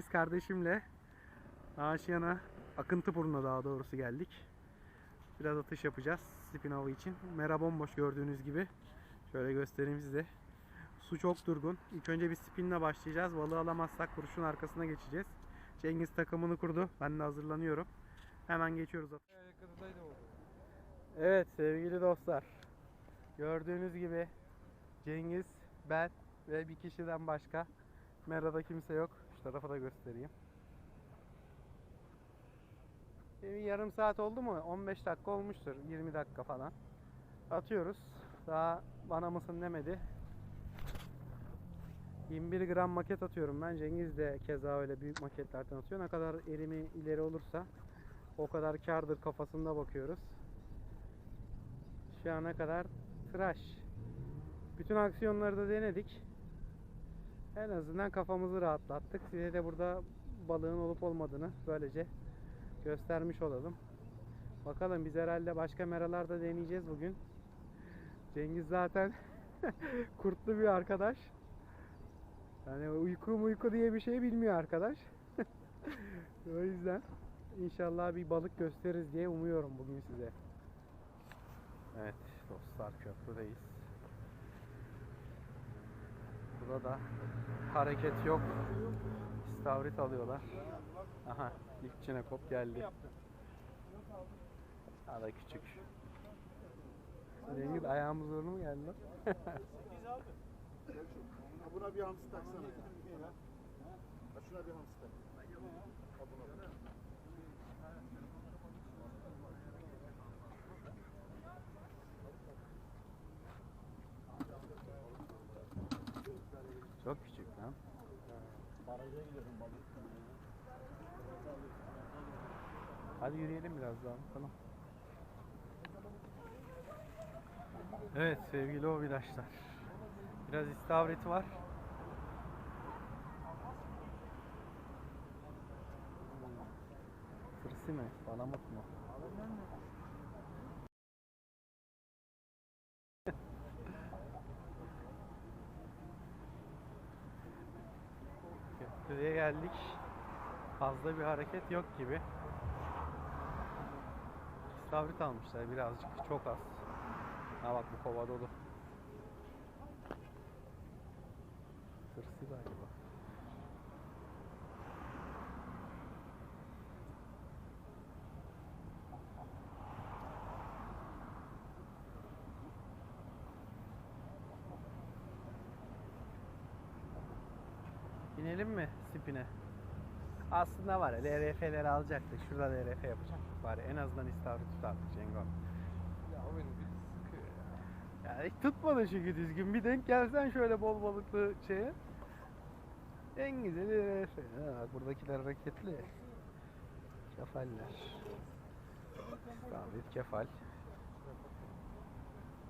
Cengiz kardeşimle Aşiyan'a, Akıntıburnu'na daha doğrusu geldik. Biraz atış yapacağız spin avı için. Mera bomboş gördüğünüz gibi. Şöyle göstereyim size. Su çok durgun. İlk önce bir spinle başlayacağız. Balığı alamazsak kurşun arkasına geçeceğiz. Cengiz takımını kurdu. Ben de hazırlanıyorum. Hemen geçiyoruz. Evet sevgili dostlar. Gördüğünüz gibi Cengiz, ben ve bir kişiden başka. Mera'da kimse yok. Şu tarafa da göstereyim. Bir yarım saat oldu mu? 15 dakika olmuştur. 20 dakika falan. Atıyoruz. Daha bana mısın demedi. 21 gram maket atıyorum ben. Cengiz de keza öyle büyük maketlerden atıyor. Ne kadar erimi ileri olursa o kadar kardır kafasında bakıyoruz. Şu ana kadar tıraş. Bütün aksiyonları da denedik. En azından kafamızı rahatlattık. Size de burada balığın olup olmadığını böylece göstermiş olalım. Bakalım biz herhalde başka meralarda deneyeceğiz bugün. Cengiz zaten kurtlu bir arkadaş. Yani uyku uyku diye bir şey bilmiyor arkadaş. o yüzden inşallah bir balık gösteririz diye umuyorum bugün size. Evet dostlar köprüdeyiz. Burada da hareket yok. İstavrit alıyorlar. Aha ilk çinekop geldi. Daha da küçük. Cengiz ayağımız zorlu mu geldi lan? Buna bir hamsi taksana. Ha, şuna bir hamsi tak. Çok küçük. Baraja gidiyorum balık. Hadi yürüyelim biraz daha bakalım. Evet sevgili obidaşlar. Biraz istavrit var. Tırsı mı? Palamut mu? Köprüye geldik. Fazla bir hareket yok gibi. İstavrit almışlar birazcık. Çok az. Ha bak bu kova dolu. Tırsı galiba. İnelim mi spine? Aslında var ya LRF'leri alacaktık. Şurada LRF yapacaktık bari. En azından istavrit tutardık Cengo. Ya o beni bir sıkıyor ya. Yani hiç tutmadı çünkü düzgün. Bir denk gelsen şöyle bol balıklı şeye. En güzeli LRF. Ha, buradakiler hareketli. Kefaller. İstavrit kefal.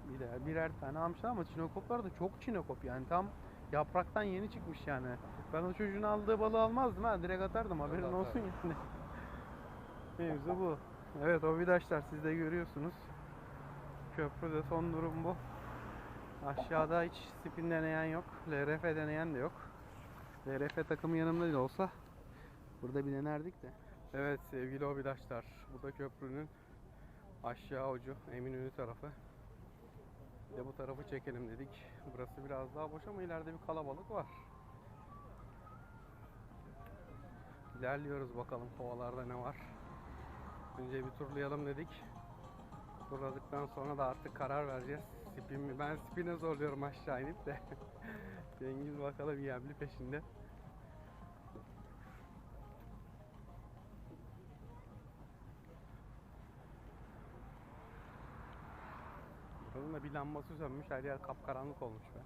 Birer, birer tane almışlar ama çinokoplar da çok çinokop yani tam yapraktan yeni çıkmış yani. Ben o çocuğun aldığı balığı almazdım ha direkt atardım haberin olsun yani. Mevzu bu. Evet o vidaşlar siz de görüyorsunuz. Köprüde son durum bu. Aşağıda hiç spin deneyen yok. LRF deneyen de yok. LRF takımı yanımda değil olsa burada bir denerdik de. Evet sevgili obidaşlar. Bu da köprünün aşağı ucu Eminönü tarafı. De bu tarafı çekelim dedik. Burası biraz daha boş ama ileride bir kalabalık var. İlerliyoruz bakalım kovalarda ne var. Önce bir turlayalım dedik. Turladıktan sonra da artık karar vereceğiz. Spin mi? Ben spin'e zorluyorum aşağı inip de. Cengiz bakalım yemli peşinde. Buranın da bir lambası sönmüş. Her yer kapkaranlık olmuş be.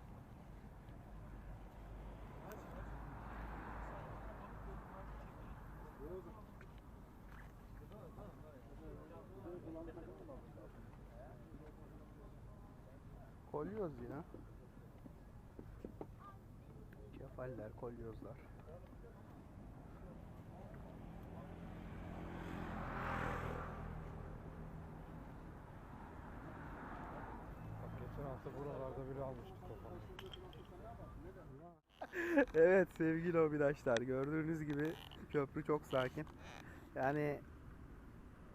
Kolyoz ya. Kefaller, kolyozlar. Buralarda bile almıştık kafamı. evet sevgili hobidaşlar gördüğünüz gibi köprü çok sakin. Yani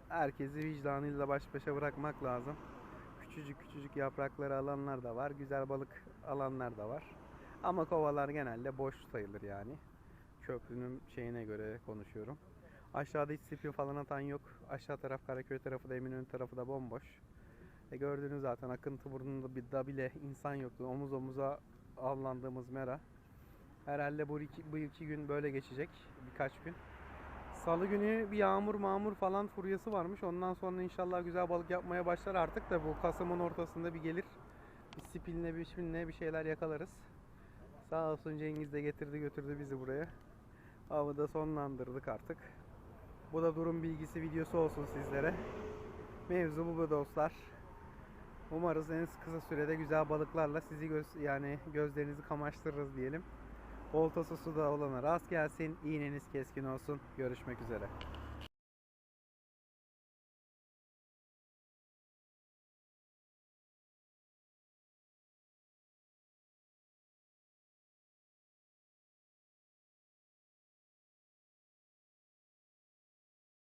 herkesi vicdanıyla baş başa bırakmak lazım. Küçücük küçücük yaprakları alanlar da var. Güzel balık alanlar da var. Ama kovalar genelde boş sayılır yani. Köprünün şeyine göre konuşuyorum. Aşağıda hiç spin falan atan yok. Aşağı taraf Karaköy tarafı da Eminönü tarafı da bomboş. E gördüğünüz zaten akıntı burnunda bir da bile insan yoktu. Omuz omuza avlandığımız mera. Herhalde bu iki, bu iki gün böyle geçecek. Birkaç gün. Salı günü bir yağmur mağmur falan furyası varmış. Ondan sonra inşallah güzel balık yapmaya başlar artık da bu Kasım'ın ortasında bir gelir. Bir spinle bir şpinle bir şeyler yakalarız. Sağ olsun Cengiz de getirdi götürdü bizi buraya. Avı da sonlandırdık artık. Bu da durum bilgisi videosu olsun sizlere. Mevzu bu bu dostlar. Umarız en kısa sürede güzel balıklarla sizi göz, yani gözlerinizi kamaştırırız diyelim. Oltası suda olana rast gelsin. İğneniz keskin olsun. Görüşmek üzere.